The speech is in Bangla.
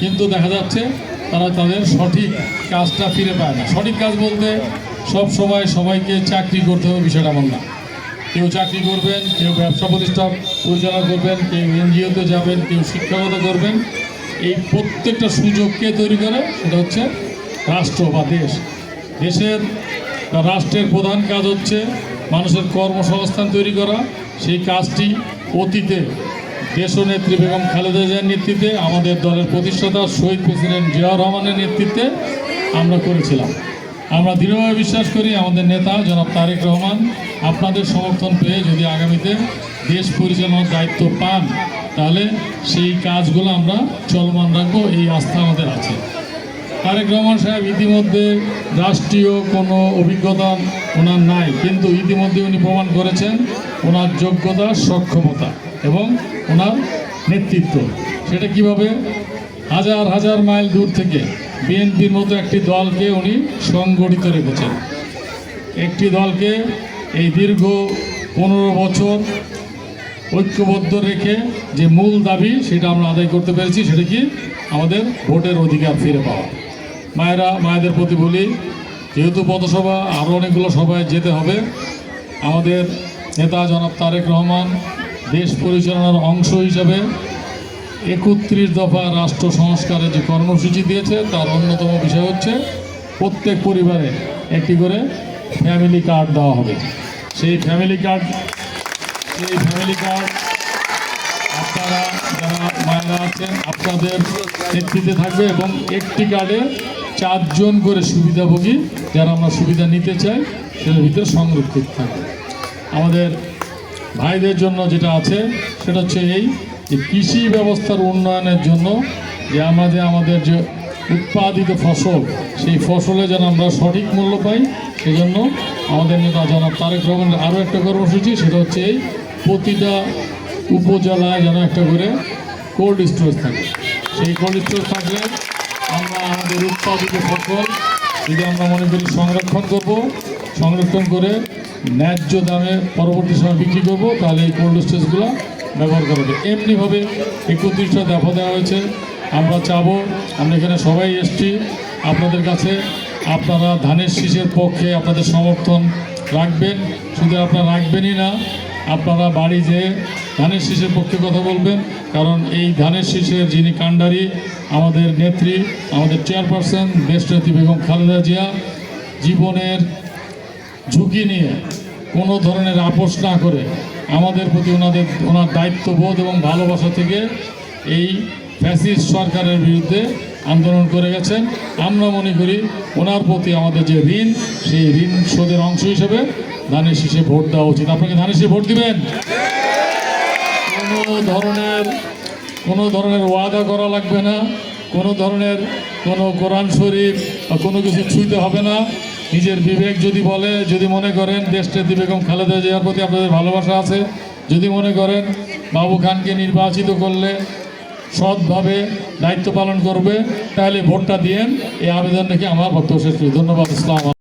কিন্তু দেখা যাচ্ছে তারা তাদের সঠিক কাজটা ফিরে পায় না। সঠিক কাজ বলতে সব সময় সবাইকে চাকরি করতে হবে বিষয়টা এমন না। কেউ চাকরি করবেন, কেউ ব্যবসা প্রতিষ্ঠান পরিচালনা করবেন, কেউ এনজিওতে যাবেন, কেউ শিক্ষাগত করবেন। এই প্রত্যেকটা সুযোগকে তৈরি করে? সেটা হচ্ছে রাষ্ট্র বা দেশ। দেশের রাষ্ট্রের প্রধান কাজ হচ্ছে মানুষের কর্মসংস্থান তৈরি করা। সেই কাজটি অতীতে দেশনেত্রী বেগম খালেদা জিয়ার নেতৃত্বে, আমাদের দলের প্রতিষ্ঠাতা শহীদ প্রেসিডেন্ট জিয়াউর রহমানের নেতৃত্বে আমরা করেছিলাম। আমরা দৃঢ়ভাবে বিশ্বাস করি আমাদের নেতা জনাব তারেক রহমান আপনাদের সমর্থন পেয়ে যদি আগামীতে দেশ পরিচালনার দায়িত্ব পান, তাহলে সেই কাজগুলো আমরা চলমান রাখব, এই আস্থা আমাদের আছে। তারেক রহমান সাহেব ইতিমধ্যে রাষ্ট্রীয় কোনো অভিজ্ঞতা ওনার নাই, কিন্তু ইতিমধ্যে উনি প্রমাণ করেছেন, ওনার যোগ্যতা সক্ষমতা। এবং ওনার নেতৃত্ব। সেটা কীভাবে? হাজার হাজার মাইল দূর থেকে বিএনপির মতো একটি দলকে উনি সংগঠিত রেখেছেন। একটি দলকে এই দীর্ঘ পনেরো বছর ঐক্যবদ্ধ রেখে যে মূল দাবি সেটা আমরা আদায় করতে পেরেছি, সেটা কি? আমাদের ভোটের অধিকার ফিরে পাওয়া। মায়েরা, মায়েদের প্রতি বলি, যেহেতু পথসভা আরও অনেকগুলো সভায় যেতে হবে, আমাদের নেতা জনাব তারেক রহমান দেশ পরিচালনার অংশ হিসাবে একত্রিশ দফা রাষ্ট্র সংস্কারের যে কর্মসূচি দিয়েছে, তার অন্যতম বিষয় হচ্ছে প্রত্যেক পরিবারে একটি করে ফ্যামিলি কার্ড দেওয়া হবে। সেই ফ্যামিলি কার্ড সেই ফ্যামিলি কার্ড আপনারা যারা মায়েরা আছেন, আপনাদের নেতৃত্বে থাকবে এবং একটি কার্ডে চারজন করে সুবিধাভোগী, যারা আমরা সুবিধা নিতে চাই, সেটার ভিতরে সংরক্ষিত থাকবে। আমাদের ভাইদের জন্য যেটা আছে, সেটা হচ্ছে এই যে কৃষি ব্যবস্থার উন্নয়নের জন্য যে আমাদের আমাদের যে উৎপাদিত ফসল, সেই ফসলে যেন আমরা সঠিক মূল্য পাই, সেজন্য আমাদের নেতা জনাব তারেক রহমানের আরও একটা কর্মসূচি, সেটা হচ্ছে এই প্রতিটা উপজেলায় যেন একটা করে কোল্ড স্টোরেজ থাকে। সেই কোল্ড স্টোরেজ থাকলে আমরা আমাদের উৎপাদিত ফসল যদি আমরা মনে করি সংরক্ষণ করব, সংরক্ষণ করে ন্যায্য দামে পরবর্তী সময় বিক্রি করব, তাহলে এই কোল্ড স্টোরেজগুলো ব্যবহার করা হবে। এমনিভাবে একত্রিশটা দেখা দেওয়া হয়েছে। আমরা চাবো, আমরা এখানে সবাই এসছি। আপনাদের কাছে আপনারা ধানের শীষের পক্ষে আপনাদের সমর্থন রাখবেন। শুধু আপনারা রাখবেনই না, আপনারা বাড়ি যেয়ে ধানের শীষের পক্ষে কথা বলবেন। কারণ এই ধানের শীষের যিনি কাণ্ডারি, আমাদের নেত্রী, আমাদের চেয়ারপারসন দেশনেত্রী বেগম খালেদা জিয়া, জীবনের ঝুঁকি নিয়ে কোনো ধরনের আপোষ না করে আমাদের প্রতি ওনাদের, ওনার দায়িত্ববোধ এবং ভালোবাসা থেকে এই ফ্যাসিস্ট সরকারের বিরুদ্ধে আন্দোলন করে গেছেন। আমরা মনে করি ওনার প্রতি আমাদের যে ঋণ, সেই ঋণ শোধের অংশ হিসেবে ধানের শীষে ভোট দেওয়া উচিত। আপনাকে ধানের শীষে ভোট দিবেন? কোনো ধরনের কোনো ধরনের ওয়াদা করা লাগবে না। কোনো ধরনের কোনো কোরআন শরীফ বা কোনো কিছু ছুঁতে হবে না। নিজের বিবেক যদি বলে, যদি মনে করেন দেশনেত্রী বেগম খালেদা জিয়ার প্রতি আপনাদের ভালোবাসা আছে, যদি মনে করেন বাবু খানকে নির্বাচিত করলে সৎভাবে দায়িত্ব পালন করবে, তাহলে ভোটটা দিয়েন। এই আবেদন রেখে আমার বক্তব্য শেষ ধন্যবাদ ইসলাম